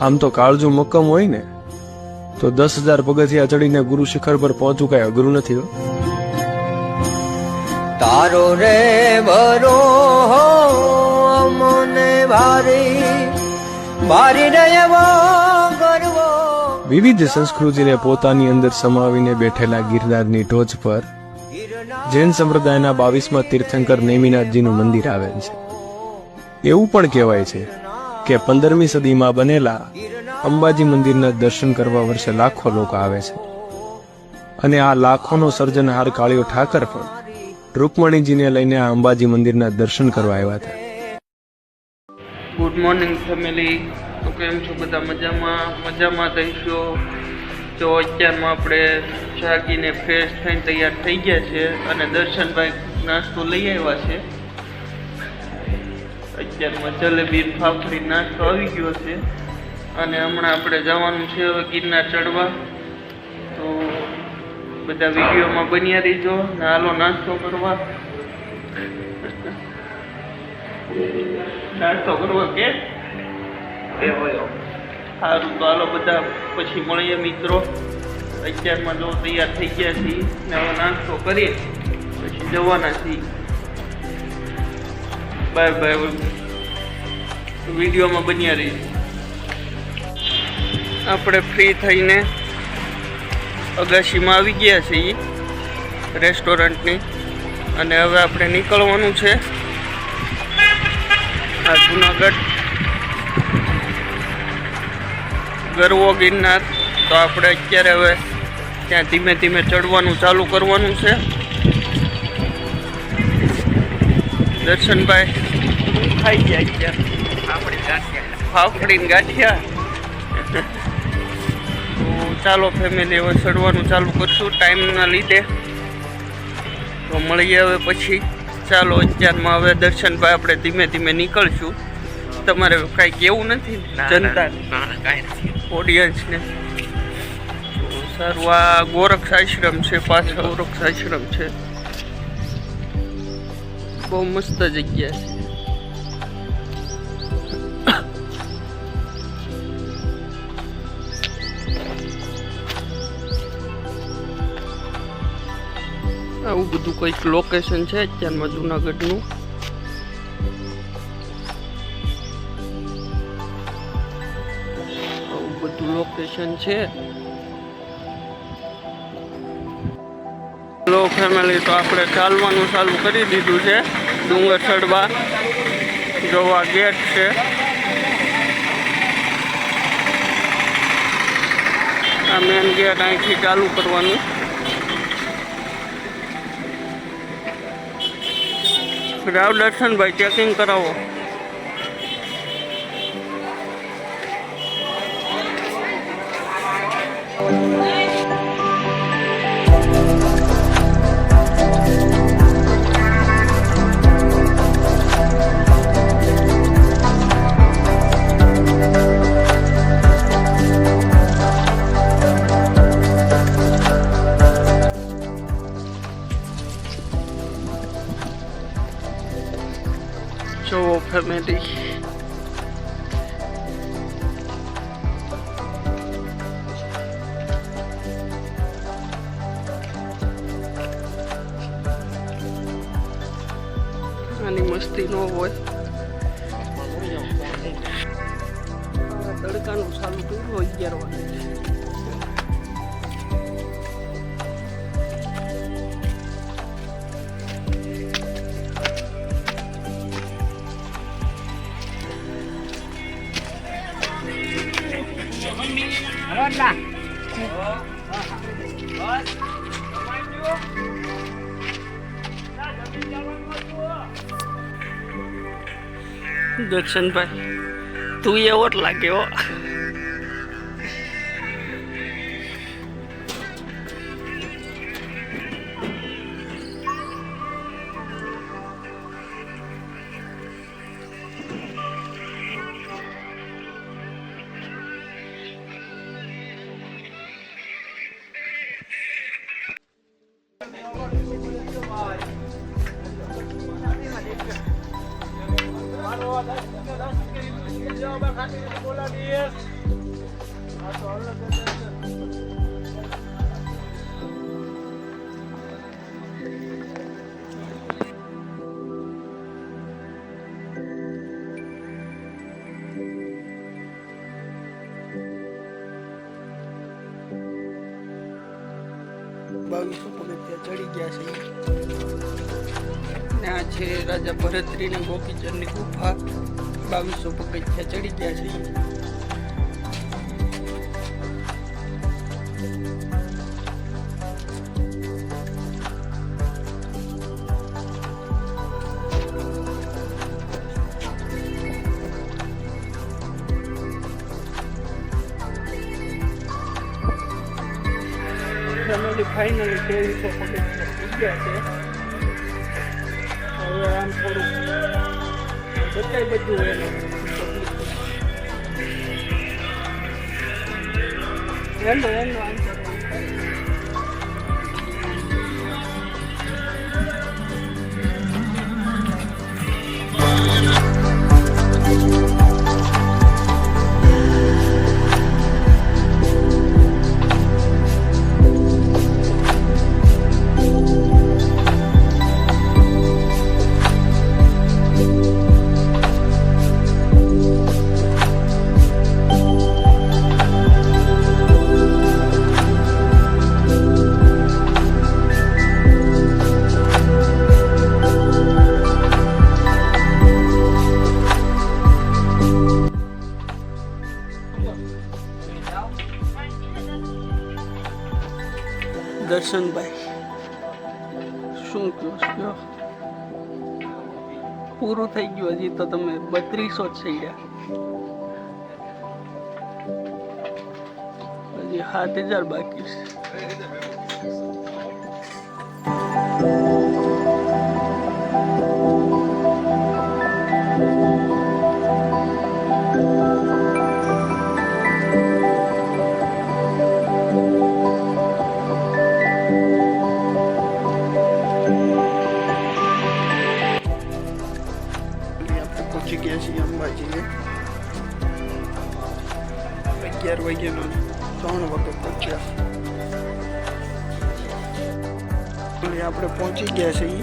આમ તો કાળજુ મક્કમ હોય ને તો દસ હજાર પગથિયા ચડીને ગુરુ શિખર પર પહોંચવું કઈ અઘરું નથી. તારો રે બરો હો મને ભારી ભારી ગરવો વિવિધ સંસ્કૃતિને પોતાની અંદર સમાવીને બેઠેલા ગિરનારની ટોચ પર જૈન સંપ્રદાયના બાવીસમાં તીર્થંકર નેમિનાથજીનું મંદિર આવેલ છે એવું પણ કહેવાય છે કે પંદરમી સદીમાં બનેલા અંબાજી મંદિરના દર્શન કરવા વર્ષે લાખો લોકો આવે છે. અને આ લાખોનો સર્જનહાર કાળિયો ઠાકર પણ રૂકમણીજીને લઈને આ અંબાજી મંદિરના દર્શન કરવા આવ્યા હતા. ગુડ મોર્નિંગ ફેમિલી તો કેમ છો બધા? મજામાં? મજામાં થઈશો તો અત્યારમાં આપણે જાગીને ફ્રેશ થઈને તૈયાર થઈ ગયા છે અને દર્શનભાઈ નાસ્તો લઈ આવ્યા છે. અત્યારમાં જલેબી ફાફડી નાસ્તો આવી ગયો છે. અને હમણાં આપણે જવાનું છે હવે ગિરનાર ચડવા. તો બધા વિડીયોમાં બન્યા રહીજો. ને હાલો નાસ્તો કરવા. નાસ્તો કરવો કે? સારું તો હાલો બધા પછી મળીએ મિત્રો. અત્યારમાં જો તૈયાર થઈ ગયા છીએ. ને હવે નાસ્તો કરીએ. પછી જવાના છીએ. બાય બાય વિડીયોમાં બન્યા રહી આપણે ફ્રી થઈને અગાશીમાં આવી ગયા છીએ રેસ્ટોરન્ટની અને હવે આપણે નીકળવાનું છે આ જુનાગઢ. ગરવો ગિરનાર. તો આપણે અત્યારે હવે ત્યાં ધીમે ધીમે ચડવાનું ચાલુ કરવાનું છે. દર્શનભાઈ. ખાઈ ગયા અત્યારે ફાફડી ને ગાંઠિયા. તો ચાલો ફેમિલી હવે ચડવાનું ચાલુ કરશું ટાઈમના લીધે. તો મળીએ હવે પછી. ચાલો અત્યારમાં હવે દર્શનભાઈ આપણે ધીમે ધીમે નીકળશું. તમારે કાંઈ કેવું નથી? ઓડિયન્સને સારું આ ગોરક્ષ આશ્રમ છે પાછળ ગોરક્ષ આશ્રમ છે. બહુ મસ્ત જગ્યા છે. આવું બધું કંઈક લોકેશન છે અત્યારમાં જુનાગઢનું. આવું બધું લોકેશન છે. ફેમિલી તો આપણે ચાલવાનું ચાલુ કરી દીધું છે. ડુંગર ચડવા જોવા ગેટ છે. આ મેન ગેટ અહીંથી ચાલુ કરવાનું. રાવ દર્શનભાઈ ચેકિંગ કરાવો. જો દર્શનભાઈ તું એવો જ લાગે બાવીસો પગથિયા ચડી ગયા છે ને આ છે રાજા ભરતરી ને ગોપીચંદની ગુફા. બાવીસો પગથિયા ચડી ગયા છે. ફેમિલી ફાઇનલી ત્રેવીસો પગથિયા થઈ ગયા છે હવે આમ થોડું બતાય બધું એનું એનો એનો આન્સર દર્શનભાઈ હજી તો તમે બત્રીસો જ ગયા. હજી સાત હજાર બાકી છે. અગિયાર વાગ્યાનો ત્રણ વાગે પહોંચ્યા. આપણે પહોંચી ગયા છીએ.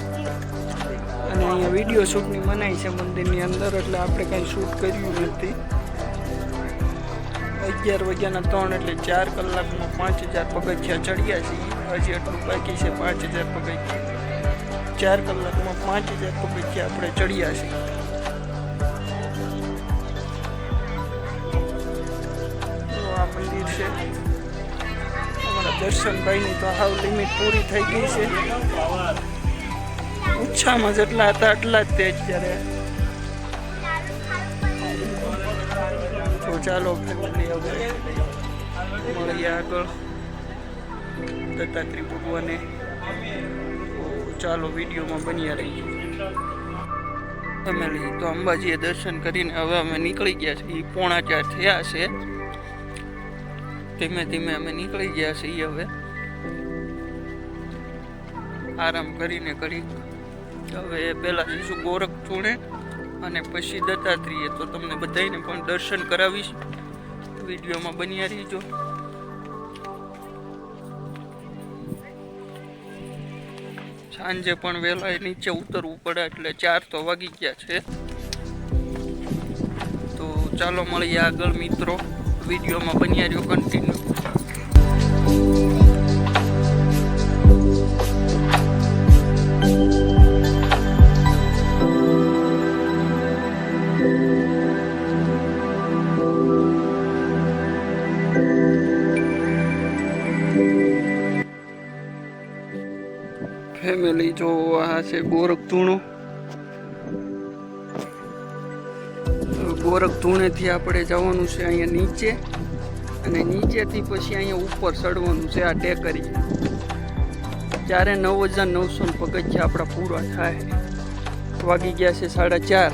અને અહીંયા વીડિયો શૂટની મનાઈ છે મંદિરની અંદર, એટલે આપણે કાંઈ શૂટ કર્યું નથી. અગિયાર વાગ્યાના ત્રણ એટલે ચાર કલાકમાં પાંચ હજાર પગથિયા ચડ્યા છીએ. હજી એટલું બાકી છે પાંચ હજાર પગથિયા. ચાર કલાકમાં પાંચ હજાર પગથિયા આપણે ચડ્યા છીએ. દર્શનભાઈની તો હાવ લિમિટ પૂરી થઈ ગઈ છે. ઓછામાં જેટલા હતા એટલા જ તે અત્યારે. તો ચાલો ફેમિલી હવે મળીએ આગળ. દત્તાત્રી ભગવાને. ચાલો વિડીયોમાં બન્યા રહીએ. ફેમિલી, તો અંબાજીએ દર્શન કરીને હવે અમે નીકળી ગયા છીએ. પોણા ચાર થયા છે. ધીમે ધીમે અમે નીકળી ગયા છીએ હવે. આરામ કરીને કરી. હવે પહેલાં જઈશું ગોરખ ચૂણે અને પછી દત્તાત્રેય. તો તમને બધાને પણ દર્શન કરાવીશ. વિડીયોમાં બન્યા રહીજો. સાંજે પણ વહેલા નીચે ઉતરવું પડે એટલે ચાર તો વાગી ગયા છે. તો ચાલો મળીએ આગળ મિત્રો. વિડીયોમાં બન્યા રહ્યો કન્ટિન્યુ ફેમિલી જો આ છે ગોરખ ધૂણો. ગોરખ આપણે જવાનું છે અહીંયા નીચે. અને નીચેથી પછી અહીંયા ઉપર ચડવાનું છે આ ટેકરી. ચારે નવ હજાર નવસો પગથિયા આપણા પૂરા થાય. વાગી ગયા છે સાડા ચાર.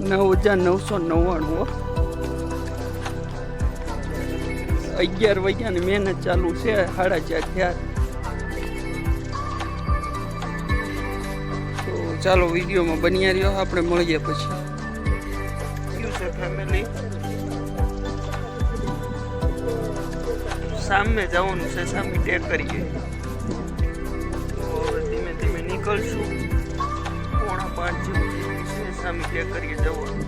નવ હજાર નવસો નવ્વાણું. અગિયાર વાગ્યાની મહેનત ચાલુ છે, સાડા ચાર થયા. ચાલો વિડીયોમાં બન્યા રહ્યો. આપણે મળીએ પછી. ફેમિલી સામે જવાનું છે, સામે તો હવે ધીમે ધીમે નીકળશું. પોણા પાંચ જેવું છે, સામે ટેકરીએ જવાનું.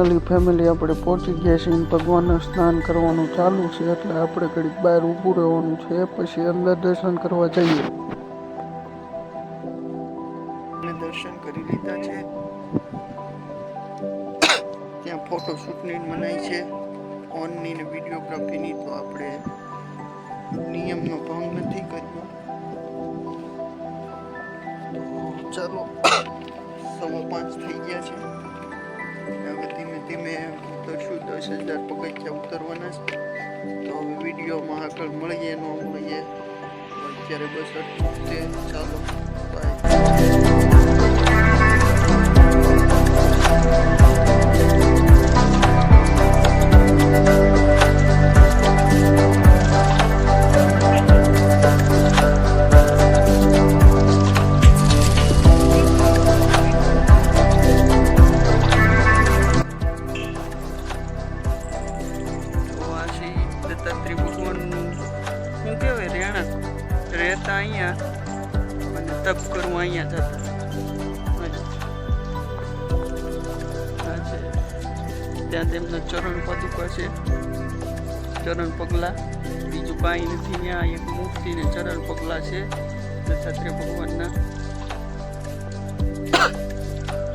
ફાઇનલી ફેમિલી આપણે પહોંચી ગયા છીએ ભગવાનના સ્નાન કરવાનું ચાલુ છે એટલે આપણે ઘડીક બહાર ઊભું રહેવાનું છે, પછી અંદર દર્શન કરવા જઈએ. દર્શન કરી લીધા છે. ત્યાં ફોટો શૂટની મનાઈ છે. ફોનની ને વિડીયોગ્રાફીની તો આપણે નિયમનો ભંગ નથી કર્યો. ચાલો સવા પાંચ થઈ ગયા છે. ધીમે ઉતરશું દસ હજાર પગથિયા ઉતરવાના છે. તો હવે વિડીયોમાં આગળ મળીએ, ન મળીએ. અત્યારે બસ જ ચાલો. ચરણ પગલા. બીજું કાંઈ નથી ત્યાં, એક મૂર્તિ ને ચરણ પગલા છે. દત્તાત્રેય ભગવાનના.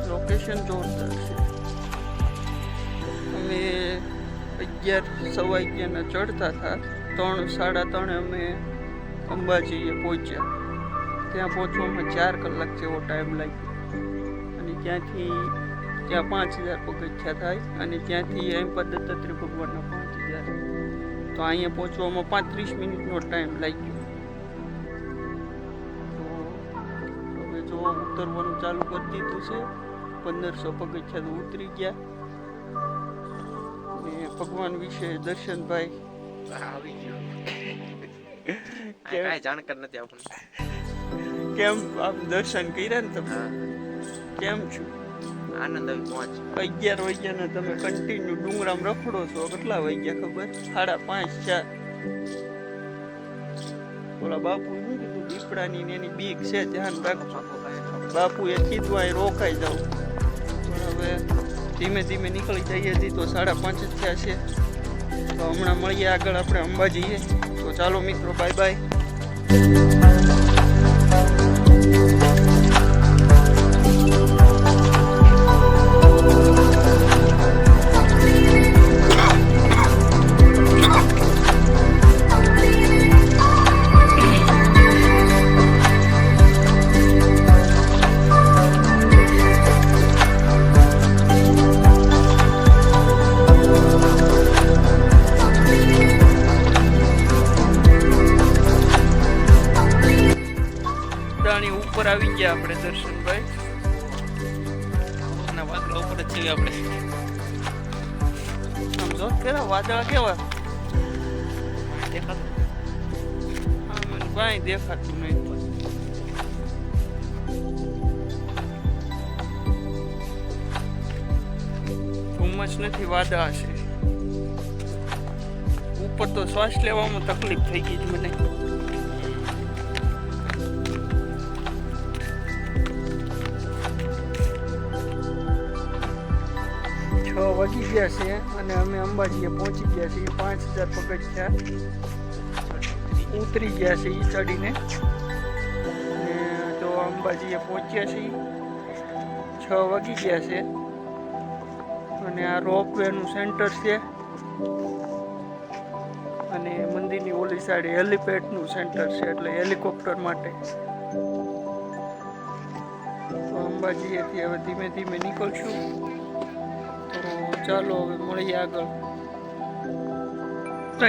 લોકેશન જોરદાર છે. અમે અગિયાર, સવા અગિયારના ચડતા હતા. ત્રણ, સાડા ત્રણે અમે અંબાજીએ પહોંચ્યા. ત્યાં પહોંચવામાં ચાર કલાક જેવો ટાઈમ લાગ્યો. અને ત્યાંથી ત્યાં પાંચ હજાર પગથિયા થાય અને ત્યાંથી એમ પર દત્તાત્રેય ભગવાનના પાંચ હજાર. તો અહીંયા પહોંચવામાં પાંત્રીસ મિનિટનો ટાઈમ લાગ્યો. તો હવે જો ઉતરવાનું ચાલુ કરી દીધું છે પંદરસો પગથિયા તો ઉતરી ગયા. ને ભગવાન વિશે દર્શનભાઈ. આવી ગયો જાણકાર નથી આપણને. કેમ આમ દર્શન કર્યા ને તમે? કેમ છો? આનંદ આવી પહોંચ. અગિયાર વાગ્યા ને તમે કન્ટિન્યુ ડુંગરામ રખડો છો. કેટલા વાગ્યા ખબર? સાડા પાંચ, ચાર. ઓલા બાપુ શું કીધું? દીપડાની ને એની બીક છે, ધ્યાન રાખજો. એ કીધું અહીં રોકાઈ જાવ હવે ધીમે ધીમે નીકળી જઈએ છીએ તો સાડા પાંચ જ થયા છે. તો હમણાં મળીએ આગળ, આપણે અંબાજીએ. તો ચાલો મિત્રો બાય બાય આવી ગયા આપણે દર્શનભાઈ. અને વાદળા ઉપર જ છીએ આપણે. આમ જો, કેવા વાદળા, કેવા? દેખાતું. કઈ દેખાતું નહીં ધુમ્મસ નથી, વાદળા છે. ઉપર તો શ્વાસ લેવામાં તકલીફ થઈ ગઈ મને. વાગી ગયા છે અને અમે અંબાજીએ પહોંચી ગયા છીએ. પાંચ હજાર પગથિયા ઉતરી ગયા છે એ ચડીને. અને જો અંબાજીએ પહોંચ્યા છીએ, છ વાગી ગયા છે. અને આ રોપવેનું સેન્ટર છે. અને મંદિરની ઓલી સાઈડ હેલિપેડનું સેન્ટર છે, એટલે હેલિકોપ્ટર માટે. તો અંબાજીએથી હવે ધીમે ધીમે નીકળશું. ચાલો, હવે મળીએ આગળ.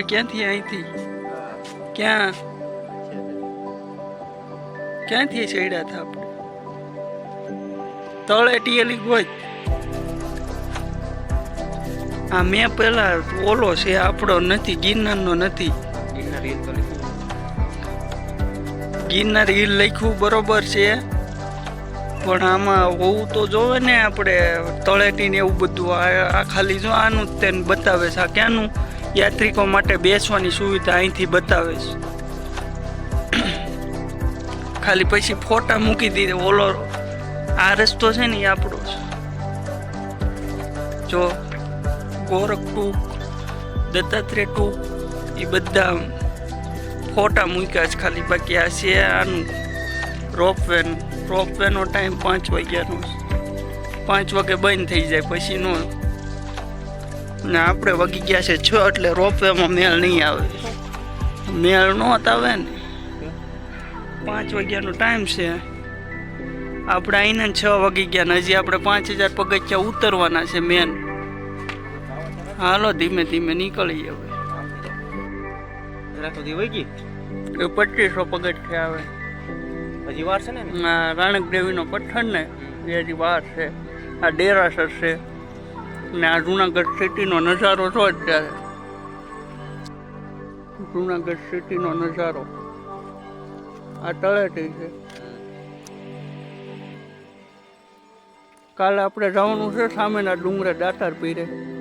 ક્યાંથી અહીંથી? ક્યાં? ક્યાંથી ચડ્યા હતા આપણે? તળેટી એલી ગોજ આ મેં પેલા ઓલો છે, આપણો નથી ગિરનાર નો નથી ગિરનાર હિલ લખ્યું બરોબર છે. પણ આમાં હોવું તો જોવે ને આપણે તળેટી ને એવું બધું આ ખાલી જો આનું તેને બતાવે છે. આ ક્યાંનું યાત્રિકો માટે બેસવાની સુવિધા અહીંથી બતાવે છે. ખાલી પછી ફોટા મૂકી દીધે. ઓલો આ રસ્તો છે ને એ આપણો છે. જો ગોરખ ટૂંક દત્તાત્રેય ટૂંક એ બધા ફોટા મૂક્યા છે ખાલી. બાકી આ છે આનું રોપવેનું રોપવેનો ટાઈમ પાંચ વાગ્યાનો પાંચ વાગે બંધ થઈ જાય પછી નો. ને આપણે વગી ગયા છે છ એટલે રોપવેમાં મેળ નહીં આવે. મેળ નો આવે ને. પાંચ વાગ્યાનો ટાઈમ છે. આપણે અહીંના છ વાગી ગયા ને હજી આપણે પાંચ હજાર પગથિયા ઉતરવાના છે મેન. હાલો ધીમે ધીમે નીકળી હવે. પચીસો પગથિયા આવે. હજી વાર છે ને એને? આ રાણક દેવીનો પથ્થર ને એ હજી વાર છે. આ ડેરાસર છે. ને આ જુનાગઢ સિટીનો નજારો છો. અત્યારે જુનાગઢ સિટીનો નજારો. આ તળેટી છે. કાલે આપણે જવાનું છે સામેના ડુંગરે દાતાર પીરે.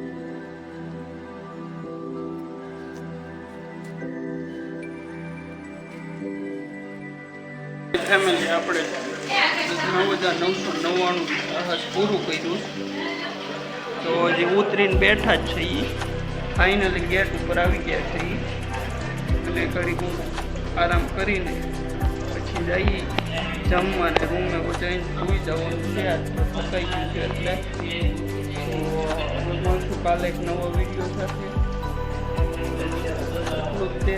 ફેમિલી આપણે નવ હજાર નવસો નવ્વાણું સાહસ પૂરું કર્યું. તો હજી ઉતરીને બેઠા જ છીએ. ફાઇનલી ગેટ ઉપર આવી ગયા છીએ. અને ઘડી હું આરામ કરીને પછી જઈએ. જમવાને રૂમે જઈને સુઈ જવાનું છે. થકાઈ ગયું છે એટલે. મળશું કાલે એક નવો વીડિયો સાથે તે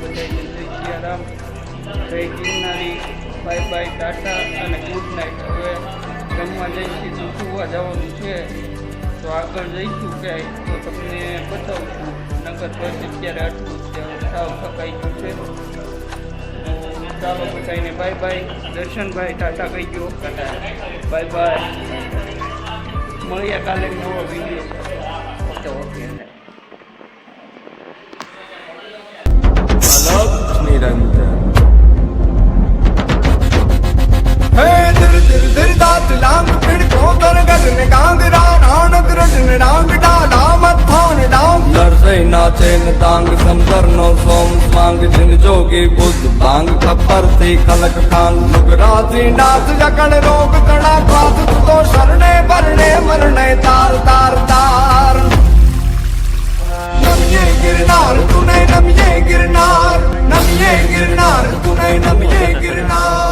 બધાને સિયારામ જય ગિરનારી, બાય બાય ટાટા અને ગુડ નાઇટ. હવે જમવા જઈશું સુવા જવાનું છે. તો આગળ જઈશું ક્યાંય, તો તમને બતાવશું. નગર બસ અત્યારે આટલું છે સાવ થકાઈ ગયું છે ચાલો બધાને બાય બાય. દર્શનભાઈ ટાટા કહી ગયો બાય બાય. મળ્યા કાલે નવો વીડિયો. ઓકે લાંગ પીડકો કરગજ ને કાંગરા નાનક રજ ને ડાંગ ડાડા મથાન ડાંગ દર્શય નાચે ને તાંગ સમદર નો સોમ સ્વાંગ જિન જોગી બુદ્ધ ભાંગ ખપ્પરથી ખલક ખાંગ નુગરાથી નાથ જકણ રોગ તણા ખાસ તો શરણે પરણે મરણે તાર તાર તાર નમિયે ગિરનાર તુને નમિયે ગિરનાર નમિયે ગિરનાર તુને નમિયે ગિરનાર